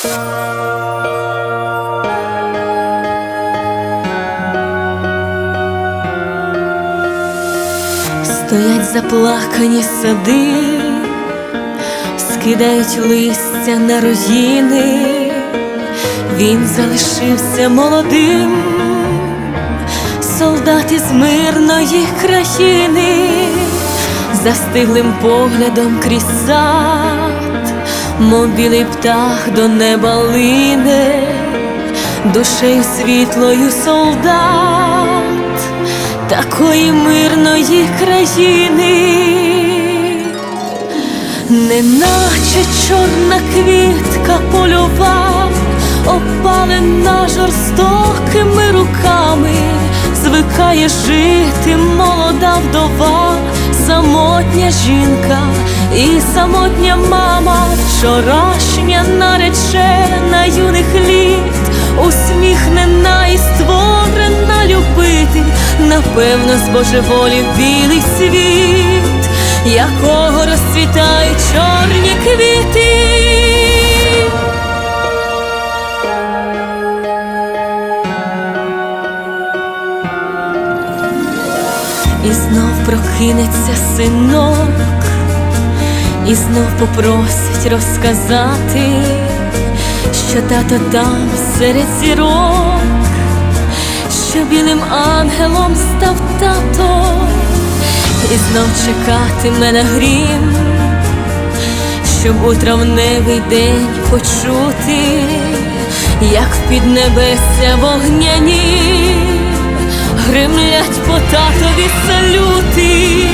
Стоять заплакані сади, скидають листя на руїни, він залишився молодим, солдат із мирної країни, застиглим поглядом крізь сад, мов білий птах до неба лине, душею світлою солдат такої мирної країни, неначе чорна квітка польова, опалена жорстокими руками, звикає жити молода вдова, самотня жінка і самотня мама, вчорашня наречена юних літ, усміхнена і створена любити, напевно, збожеволів білий світ, якого розцвітає чорні прокинеться синок, і знов попросить розказати, що тато там серед зірок, що білим ангелом став тато, і знов чекатиме на грім, щоб у травневий день почути, як в піднебесся вогняні гримлять по татові салюти,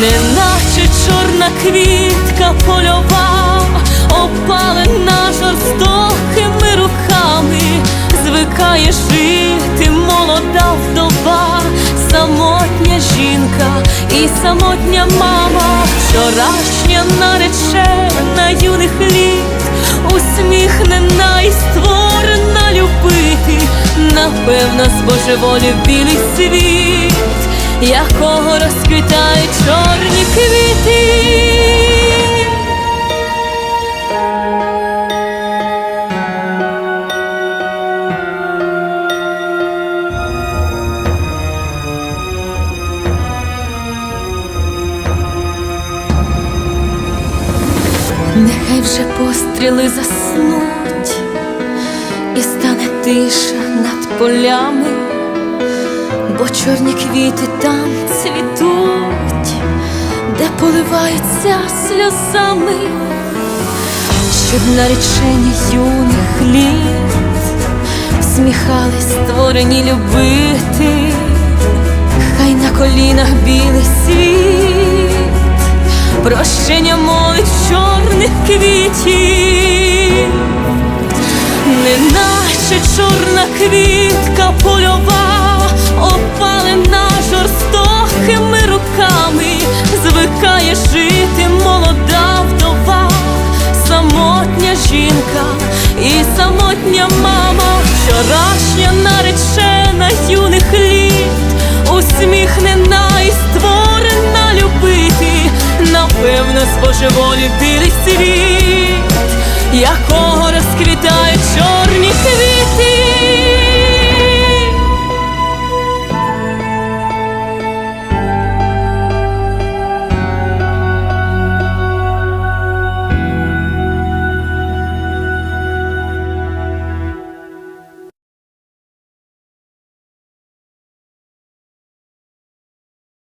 неначе чорна квітка польова, опалена жорстокими руками, звикає жити молода вдова, самотня жінка і самотня мама, вчорашня наречена юних літ, усміхнена і створена напевно, збожеволів білий світ, якого розквітають чорні квіти. Нехай вже постріли заснуть, і стане тиша полями, бо чорні квіти там цвітуть, де поливаються сльозами, щоб наречені юних літ всміхались створені любити, хай на колінах білий світ прощення молить чорних квітів, квітка польова, опалена жорстокими руками, звикає жити молода вдова, самотня жінка і самотня мама, вчорашня наречена юних літ, усміхнена і створена любити, напевно, збожеволі білий світ, якого розквітають чорні квіти.